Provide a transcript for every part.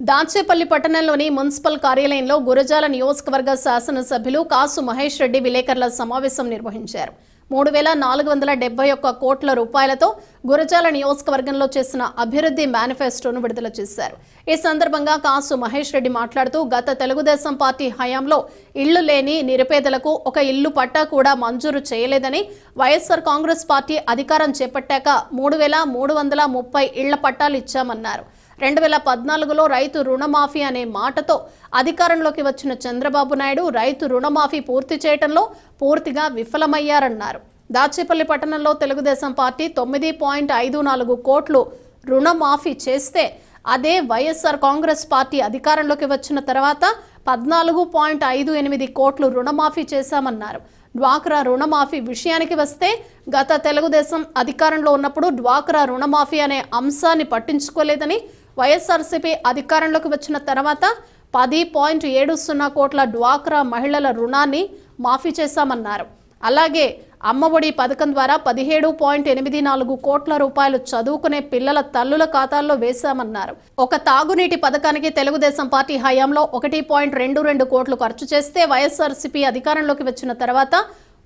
దాచేపల్లి పట్టణంలోని మున్సిపల్ కార్యాలయంలో గురజాల నియోజకవర్గ శాసనసభ్యులు కాసు మహేష్ రెడ్డి విలేకరుల సమావేశం నిర్వహించారు. మూడు వేల నాలుగు వందల డెబ్బై ఒక్క కోట్ల రూపాయలతో గురజాల నియోజకవర్గంలో చేసిన అభివృద్ధి మేనిఫెస్టోను విడుదల చేశారు. ఈ సందర్భంగా కాసు మహేష్ రెడ్డి మాట్లాడుతూ గత తెలుగుదేశం పార్టీ హయాంలో ఇళ్ళు లేని నిరుపేదలకు ఒక ఇల్లు పట్టా కూడా మంజూరు చేయలేదని వైఎస్ఆర్ కాంగ్రెస్ పార్టీ అధికారం చేపట్టాక మూడు వేల మూడు వందల ముప్పై ఇళ్ళ పట్టాలు ఇచ్చామన్నారు. రెండు వేల పద్నాలుగులో రైతు రుణమాఫీ అనే మాటతో అధికారంలోకి వచ్చిన చంద్రబాబు నాయుడు రైతు రుణమాఫీ పూర్తి చేయటంలో పూర్తిగా విఫలమయ్యారన్నారు. దాచేపల్లి పట్టణంలో తెలుగుదేశం పార్టీ తొమ్మిది పాయింట్ ఐదు నాలుగు కోట్లు రుణమాఫీ చేస్తే అదే వైఎస్ఆర్ కాంగ్రెస్ పార్టీ అధికారంలోకి వచ్చిన తర్వాత పద్నాలుగు పాయింట్ ఐదు ఎనిమిది కోట్లు రుణమాఫీ చేశామన్నారు. డ్వాక్రా రుణమాఫీ విషయానికి వస్తే గత తెలుగుదేశం అధికారంలో ఉన్నప్పుడు డ్వాక్రా రుణమాఫీ అనే అంశాన్ని పట్టించుకోలేదని వైఎస్ఆర్సీపీ అధికారంలోకి వచ్చిన తర్వాత పది పాయింట్ ఏడు సున్నా కోట్ల డ్వాక్రా మహిళల రుణాన్ని మాఫీ చేశామన్నారు. అలాగే అమ్మఒడి పథకం ద్వారా పదిహేడు పాయింట్ ఎనిమిది నాలుగు కోట్ల రూపాయలు చదువుకునే పిల్లల తల్లుల ఖాతాల్లో వేశామన్నారు. ఒక తాగునీటి పథకానికి తెలుగుదేశం పార్టీ హయాంలో ఒకటి పాయింట్ రెండు రెండు కోట్లు ఖర్చు చేస్తే వైఎస్ఆర్సీపీ అధికారంలోకి వచ్చిన తర్వాత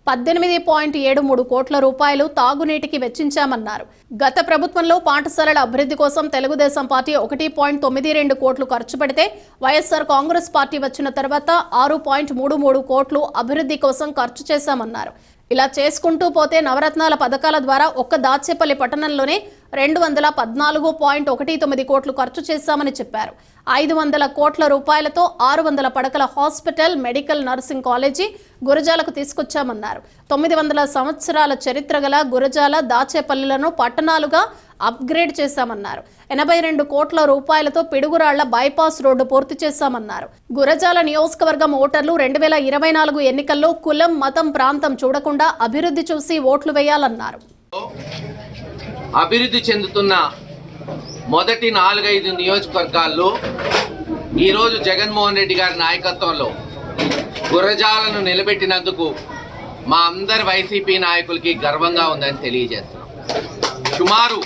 పద్దెనిమిది పాయింట్ ఏడు మూడు కోట్ల రూపాయలు తాగునీటికి వెచ్చించామన్నారు. గత ప్రభుత్వంలో పాఠశాలల అభివృద్ధి కోసం తెలుగుదేశం పార్టీ ఒకటి పాయింట్ తొమ్మిది రెండు కోట్లు ఖర్చు పెడితే వైఎస్ఆర్ కాంగ్రెస్ పార్టీ వచ్చిన తర్వాత ఆరు పాయింట్ మూడు మూడు కోట్లు అభివృద్ధి కోసం ఖర్చు చేశామన్నారు. ఇలా చేసుకుంటూ పోతే నవరత్నాల పథకాల ద్వారా ఒక్క దాచేపల్లి పట్టణంలోనే రెండు వందల పద్నాలుగు పాయింట్ ఒకటి తొమ్మిది కోట్లు ఖర్చు చేశామని చెప్పారు. ఐదు వందల కోట్ల రూపాయలతో ఆరు వందల పడకల హాస్పిటల్ మెడికల్ నర్సింగ్ కాలేజీ గురజాలకు తీసుకొచ్చామన్నారు. తొమ్మిది వందల సంవత్సరాల చరిత్ర గల గురజాల దాచేపల్లిలను పట్టణాలుగా అప్గ్రేడ్ చేశామన్నారు. ఎనభై రెండు కోట్ల రూపాయలతో పిడుగురాళ్ళ బైపాస్ రోడ్డు పూర్తి చేశామన్నారు. గురజాల నియోజకవర్గం ఓటర్లు రెండు వేల ఇరవై నాలుగు ఎన్నికల్లో కులం మతం ప్రాంతం చూడకుండా అభివృద్ధి చూసి ఓట్లు వేయాలన్నారు. అభివృద్ధి చెందుతున్న మొదటి నాలుగైదు నియోజకవర్గాల్లో ఈరోజు జగన్మోహన్ రెడ్డి గారి నాయకత్వంలో గురజాలను నిలబెట్టినందుకు మా అందరి వైసీపీ నాయకులకి గర్వంగా ఉందని తెలియజేస్తుంది సుమారు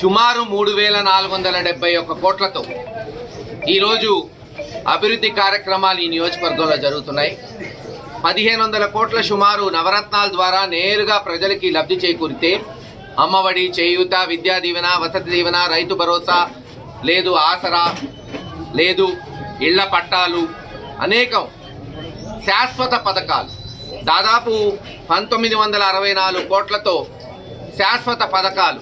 సుమారు మూడు వేల నాలుగు వందల డెబ్బై ఒక్క కోట్లతో ఈరోజు అభివృద్ధి కార్యక్రమాలు ఈ నియోజకవర్గంలో జరుగుతున్నాయి. పదిహేను వందల కోట్ల సుమారు నవరత్నాల ద్వారా నేరుగా ప్రజలకి లబ్ధి చేకూరితే అమ్మఒడి చేయూత విద్యా దీవెన వసతి దీవెన రైతు భరోసా లేదు ఆసరా లేదు ఇళ్ళ పట్టాలు అనేకం శాశ్వత పథకాలు. దాదాపు పంతొమ్మిది వందల అరవై నాలుగు కోట్లతో శాశ్వత పథకాలు.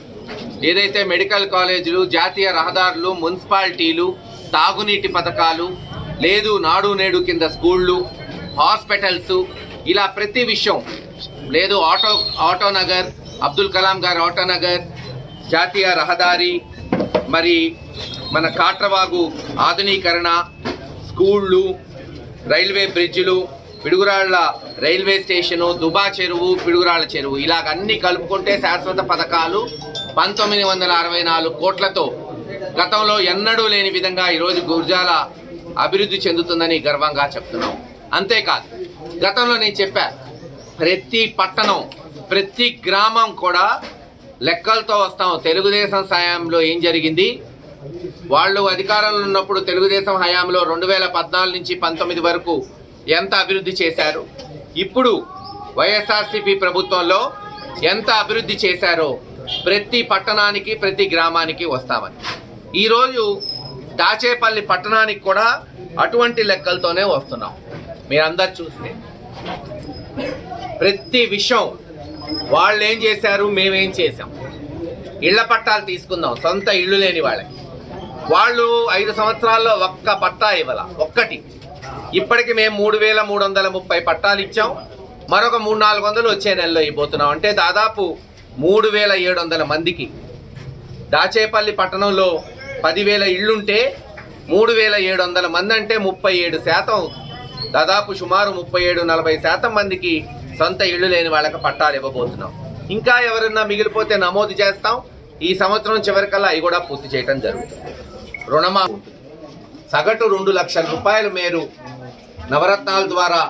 ఏదైతే మెడికల్ కాలేజీలు జాతీయ రహదారులు మున్సిపాలిటీలు తాగునీటి పథకాలు లేదు నాడు నేడు కింద స్కూళ్ళు హాస్పిటల్స్ ఇలా ప్రతి విషయం లేదు ఆటో ఆటో నగర్ అబ్దుల్ కలాం గారి ఆటో నగర్ జాతీయ రహదారి మరి మన కాట్రవాగు ఆధునీకరణ స్కూళ్ళు రైల్వే బ్రిడ్జిలు పిడుగురాళ్ళ రైల్వే స్టేషను దుబా చెరువు పిడుగురాళ్ళ చెరువు. ఇలాగ అన్ని కలుపుకుంటే శాశ్వత పథకాలు పంతొమ్మిది వందల అరవై నాలుగు కోట్లతో గతంలో ఎన్నడూ లేని విధంగా ఈరోజు గుర్జాల అభివృద్ధి చెందుతుందని గర్వంగా చెప్తున్నాం. అంతేకాదు గతంలో నేను చెప్పా ప్రతి పట్టణం ప్రతి గ్రామం కూడా లెక్కలతో వస్తాం. తెలుగుదేశం సాయంలో ఏం జరిగింది? వాళ్ళు అధికారంలో ఉన్నప్పుడు తెలుగుదేశం హయాంలో రెండు వేల పద్నాలుగు నుంచి పంతొమ్మిది వరకు ఎంత అభివృద్ధి చేశారు? ఇప్పుడు వైఎస్ఆర్సీపీ ప్రభుత్వంలో ఎంత అభివృద్ధి చేశారో ప్రతి పట్టణానికి ప్రతి గ్రామానికి వస్తామని. ఈరోజు దాచేపల్లి పట్టణానికి కూడా అటువంటి లెక్కలతోనే వస్తున్నాం. మీరందరు చూస్తే. ప్రతి విషయం వాళ్ళు ఏం చేశారు మేమేం చేసాం ఇళ్ళ పట్టాలు తీసుకుందాం సొంత ఇళ్ళు లేని వాళ్ళకి. వాళ్ళు ఐదు సంవత్సరాల్లో ఒక్క పట్టా ఇవ్వాల ఒక్కటి. ఇప్పటికి మేము మూడు వేల మూడు వందల ముప్పై పట్టాలు ఇచ్చాం. మరొక మూడు నాలుగు వందలు వచ్చే నెలలో ఇవ్వబోతున్నాం. అంటే దాదాపు మూడు వేల ఏడు వందల మందికి. దాచేపల్లి పట్టణంలో పదివేల ఇళ్ళుంటే మూడు వేల ఏడు వందల మంది అంటే ముప్పై ఏడు శాతం. దాదాపు సుమారు ముప్పై ఏడు నలభై శాతం మందికి సొంత ఇళ్ళు లేని వాళ్ళకి పట్టాలు ఇవ్వబోతున్నాం. ఇంకా ఎవరన్నా మిగిలిపోతే నమోదు చేస్తాం. ఈ సంవత్సరం చివరికల్లా అవి కూడా పూర్తి చేయడం జరుగుతుంది. రుణమా ఉంటుంది. సగటు రెండు లక్షల రూపాయలు మేరు నవరత్నాల ద్వారా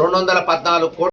రెండు వందల పద్నాలుగు కోట్ల